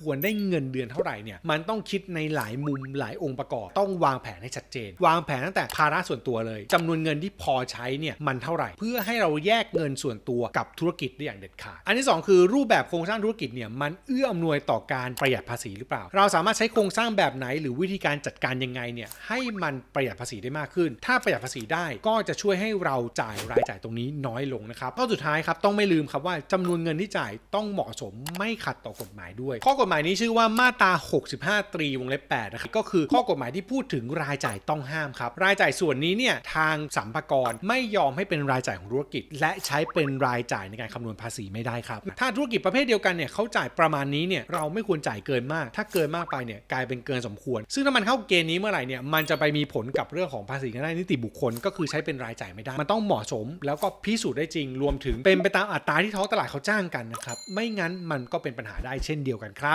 ควรได้เงินเดือนเท่าไหร่เนี่ยมันต้องคิดในหลายมุมหลายองค์ประกอบ ต้องวางแผนให้ชัดเจน วางแผนตั้งแต่ภาระส่วนตัวเลยจำนวนเงินที่พอใช้เนี่ยมันเท่าไหร่ เพื่อให้เราแยกเงินส่วนตัวกับธุรกิจได้อย่างเด็ดขาดอันที่สองคือรูปแบบโครงสร้างธุรกิจเนี่ยมันเอื้ออำนวยต่อการประหยัดภาษีหรือเปล่า เราสามารถใช้โครงสร้างแบบไหน หรือวิธีการจัดการยังไงเนี่ยให้มันประหยัดภาษีได้มากขึ้น ถ้าประหยัดภาษีได้ก็จะช่วยให้เราจ่ายรายจ่ายตรงนี้น้อยลงนะครับข้อสุดท้ายครับต้องไม่ลืมครับว่าจำนวนเงินที่จ่ายต้องเหมาะสมไม่ขัดต่อกฎหมายด้วยข้อกฎหมายนี้ชื่อว่ามาตรา 65 ตรีวงเล็บ8นะครับก็คือข้อกฎหมายที่พูดถึงรายจ่ายต้องห้ามครับรายจ่ายส่วนนี้เนี่ยทางสัมภากรไม่ยอมให้เป็นรายจ่ายของธุรกิจ และใช้เป็นรายจ่ายในการคำนวณภาษีไม่ได้ครับ ถ้าธุรกิจประเภทเดียวกันเนี่ยเขาจ่ายประมาณนี้เนี่ยเราไม่ควรจ่ายเกินมาก ถ้าเกินมากไปเนี่ยกลายเป็นเกินสมควร ซึ่งถ้ามันเข้าเกณฑ์นี้เมื่อไหร่เนี่ยมันจะไปมีผลกับเรื่องของภาษีทางด้นนิติบุคคล ก็คือใช้เป็นรายจ่ายไม่ได้ มันต้องเหมาะสม แล้วก็พิสูจน์ได้จริง รวมถึงเป็นไปตามอัตราที่ท้องตลาดเขาจ้างกันนะครับไม่งั้นมันก็เป็นปัญหาได้เช่นเดียวกันครับ